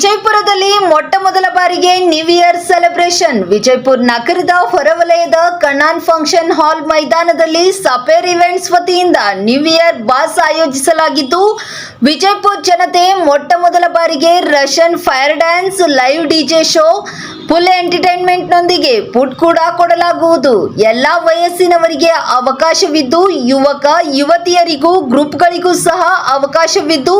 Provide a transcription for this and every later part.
ವಿಜಯಪುರದಲ್ಲಿ ಮೊಟ್ಟ ಮೊದಲ ಬಾರಿಗೆ ನ್ಯೂ ಇಯರ್ ಸೆಲೆಬ್ರೇಷನ್ ವಿಜಯಪುರ ನಗರದ ಹೊರವಲಯದ ಕಣಾನ್ ಫಂಕ್ಷನ್ ಹಾಲ್ ಮೈದಾನದಲ್ಲಿ ಸಪೇರ್ ಇವೆಂಟ್ಸ್ ವತಿಯಿಂದ ನ್ಯೂ ಇಯರ್ ಬಾಸ್ ಆಯೋಜಿಸಲಾಗಿದ್ದು, ವಿಜಯಪುರ ಜನತೆ ಮೊಟ್ಟ ಮೊದಲ ಬಾರಿಗೆ Russian fire dance live DJ show full ಎಂಟರ್ಟೈನ್ಮೆಂಟ್ನೊಂದಿಗೆ food ಕೂಡ ಕೊಡಲಾಗುವುದು. ಎಲ್ಲಾ ವಯಸ್ಸಿನವರಿಗೆ ಅವಕಾಶವಿದ್ದು, ಯುವಕ, ಯುವತಿಯರಿಗೂ ಗ್ರೂಪ್ಗಳಿಗೂ ಸಹ ಅವಕಾಶವಿದ್ದು,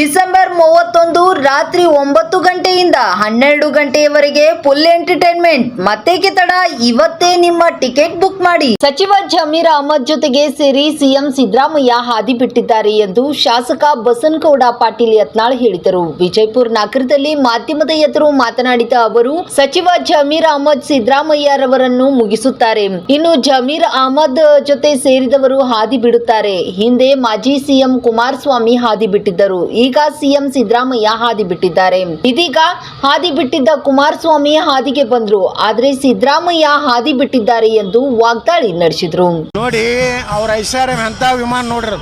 ಡಿಸೆಂಬರ್ ಮೂವತ್ತೊಂದು ರಾತ್ರಿ ಒಂಬತ್ತು ಗಂಟೆಯಿಂದ ಹನ್ನೆರಡು ಗಂಟೆಯವರೆಗೆ ಫುಲ್ ಎಂಟರ್ಟೈನ್ಮೆಂಟ್. ಮತ್ತೇಕೆ ತಡ, ಇವತ್ತೇ ನಿಮ್ಮ ಟಿಕೆಟ್ ಬುಕ್ ಮಾಡಿ. ಸಚಿವ ಜಮೀರ್ ಅಹಮದ್ ಜೊತೆಗೆ ಸೇರಿ ಸಿಎಂ ಸಿದ್ದರಾಮಯ್ಯ ಹಾದಿ ಬಿಟ್ಟಿದ್ದಾರೆ ಎಂದು ಶಾಸಕ ಬಸನಗೌಡ ಪಾಟೀಲ್ ಯತ್ನಾಳ್ ಹೇಳಿದರು. ವಿಜಯಪುರ ನಗರದಲ್ಲಿ ಮಾಧ್ಯಮದ ಎದುರು ಮಾತನಾಡಿದ ಅವರು, ಸಚಿವ ಜಮೀರ್ ಅಹಮದ್ ಸಿದ್ದರಾಮಯ್ಯರವರನ್ನು ಮುಗಿಸುತ್ತಾರೆ. ಇನ್ನು ಜಮೀರ್ ಅಹಮದ್ ಜೊತೆ ಸೇರಿದವರು ಹಾದಿ ಬಿಡುತ್ತಾರೆ. ಹಿಂದೆ ಮಾಜಿ ಸಿಎಂ ಕುಮಾರಸ್ವಾಮಿ ಹಾದಿ ಬಿಟ್ಟಿದ್ದರು. ಈಗ ಸಿಎಂ ಸಿದ್ದರಾಮಯ್ಯ ಹಾದಿ ಬಿಟ್ಟಿದ್ದಾರೆ. ಇದೀಗ ಹಾದಿ ಬಿಟ್ಟಿದ್ದ ಕುಮಾರಸ್ವಾಮಿ ಹಾದಿಗೆ ಬಂದ್ರು. ಆದ್ರೆ ಸಿದ್ದರಾಮಯ್ಯ ಹಾದಿ ಬಿಟ್ಟಿದ್ದಾರೆ ಎಂದು ವಾಗ್ದಾಳಿ ನಡೆಸಿದ್ರು. ನೋಡಿ, ಅವ್ರ ಐಶ್ವರ್ಯ ಎಂತ ವಿಮಾನ ನೋಡ್ರಿ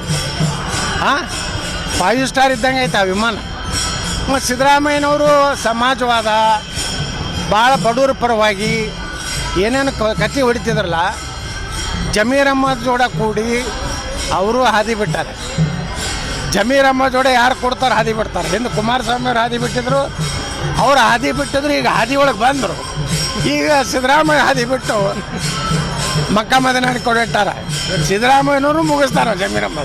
ಫೈವ್ ಸ್ಟಾರ್ ಇದ್ದಂಗೆ ಐತೆ ಆ ವಿಮಾನ. ಮತ್ತು ಸಿದ್ದರಾಮಯ್ಯನವರು ಸಮಾಜವಾದ ಭಾಳ ಬಡವರ ಪರವಾಗಿ ಏನೇನು ಕತ್ತಿ ಹೊಡಿತಿದ್ರಲ್ಲ, ಜಮೀರ್ ಅಹ್ಮದ್ ಜೋಡ ಕೂಡಿ ಅವರು ಹಾದಿ ಬಿಟ್ಟಾರೆ. ಜಮೀರ್ ಜೋಡೆ ಯಾರು ಕೊಡ್ತಾರೆ ಹಾದಿ ಬಿಡ್ತಾರೆ. ಹಿಂದೆ ಕುಮಾರಸ್ವಾಮಿ ಅವ್ರು ಹಾದಿ ಬಿಟ್ಟಿದ್ರು, ಅವ್ರು ಹಾದಿ ಬಿಟ್ಟಿದ್ರು, ಈಗ ಹಾದಿ ಒಳಗೆ ಬಂದರು. ಈಗ ಸಿದ್ದರಾಮಯ್ಯ ಹಾದಿ ಬಿಟ್ಟು ಮಕ್ಕ ಮದನಾಡಿ ಕೊಡಿಟ್ಟಾರ ಸಿದ್ದರಾಮಯ್ಯನವರು ಮುಗಿಸ್ತಾರ ಜಮೀರಮ್ಮ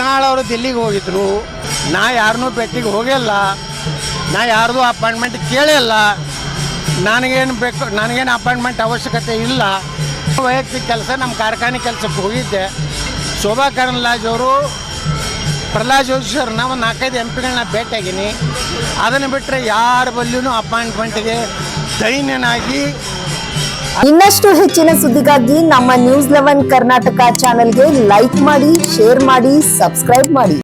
ನಾಳೆ ಅವರು ದಿಲ್ಲಿಗೆ ಹೋಗಿದ್ರು. ನಾ ಯಾರನ್ನೂ ಭೇಟಿಗೆ ಹೋಗಿಲ್ಲ. ನಾ ಯಾರ್ದು ಅಪಾಯಿಂಟ್ಮೆಂಟ್ ಕೇಳಿಲ್ಲ ನನಗೇನು ಬೇಕು, ನನಗೇನು ಅಪಾಯಿಂಟ್ಮೆಂಟ್ ಅವಶ್ಯಕತೆ ಇಲ್ಲ. ವೈಯಕ್ತಿಕ ಕೆಲಸ, ನಮ್ಮ ಕಾರ್ಖಾನೆ ಕೆಲಸಕ್ಕೆ ಹೋಗಿದ್ದೆ. ಶೋಭಾ ಕರಂದ್ಲಾಜ್ ಅವರು ಪ್ರಹ್ಲಾದ್ ಜೋಶಿ ಅವ್ರನ್ನ ಒಂದು ನಾಲ್ಕೈದು ಎಂ ಪಿಗಳನ್ನ ಭೇಟಿಯಾಗೀನಿ ಅದನ್ನು ಬಿಟ್ಟರೆ ಯಾರ ಬಲ್ಲಿಯೂ ಅಪಾಯಿಂಟ್ಮೆಂಟ್ಗೆ ದೈನ್ಯನಾಗಿ ಇನ್ನಷ್ಟು ಹೆಚ್ಚಿನ ಸುದ್ದಿಗಾಗಿ ನಮ್ಮ ನ್ಯೂಸ್ ಲೆವೆನ್ ಕರ್ನಾಟಕ ಚಾನೆಲ್ಗೆ ಲೈಕ್ ಮಾಡಿ, ಶೇರ್ ಮಾಡಿ, ಸಬ್ಸ್ಕ್ರೈಬ್ ಮಾಡಿ.